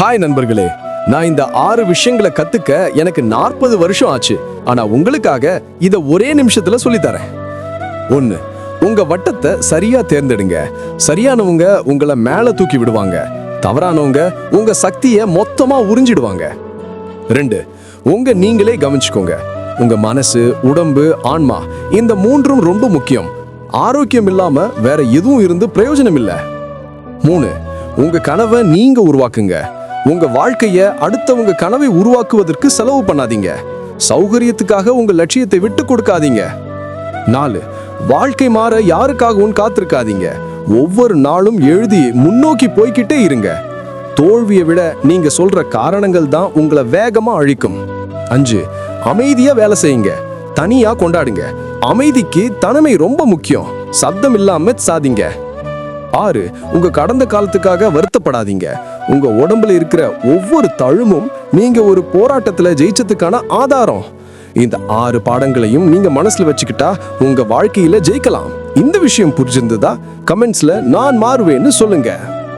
Hi நண்பர்களே. நான் இந்த ஆறு விஷயங்களை கத்துக்க எனக்கு நாற்பது வருஷம் ஆச்சு. ஆனா உங்களுக்காக இத ஒரே நிமிஷத்துல சொல்லித்தரேன். ஒன்னு உங்க வட்டத்தை சரியா தேர்ந்தெடுங்க. சரியானவங்க உங்களை மேல தூக்கி விடுவாங்க. தவறானவங்க உங்க சக்தியை மொத்தமா உறிஞ்சிடுவாங்க. ரெண்டு உங்க நீங்களே கவனிச்சுக்கோங்க. உங்க மனசு உடம்பு ஆன்மா இந்த மூன்றும் ரொம்ப முக்கியம். ஆரோக்கியம் இல்லாம வேற எதுவும் இருந்து பிரயோஜனம் இல்லை. மூணு உங்க கனவை நீங்க உருவாக்குங்க. உங்க வாழ்க்கைய அடுத்தவங்க கனவை உருவாக்குவதற்கு செலவு பண்ணாதீங்க. சௌகரியத்துக்காக உங்க லட்சியத்தை விட்டு கொடுக்காதீங்க. நாலு வாழ்க்கை மாற யாருக்காகவும் காத்திருக்காதீங்க. ஒவ்வொரு நாளும் எழுதி முன்னோக்கி போய்கிட்டே இருங்க. தோல்வியை விட நீங்க சொல்ற காரணங்கள் தான் உங்களை வேகமா அழிக்கும். அஞ்சு அமைதியா வேலை செய்யுங்க. தனியா கொண்டாடுங்க. அமைதிக்கு தனிமை ரொம்ப முக்கியம். சப்தம் இல்லாம சாதிங்க. ஆறு உங்க கடந்த காலத்துக்காக வருத்தப்படாதீங்க. உங்க உடம்புல இருக்கிற ஒவ்வொரு தழுமும் நீங்க ஒரு போராட்டத்துல ஜெயிச்சதுக்கான ஆதாரம். இந்த ஆறு பாடங்களையும் நீங்க மனசுல வச்சுக்கிட்டா உங்க வாழ்க்கையில ஜெயிக்கலாம். இந்த விஷயம் புரிஞ்சிருந்ததா? கமெண்ட்ஸ்ல நான் மாறுவேன்னு சொல்லுங்க.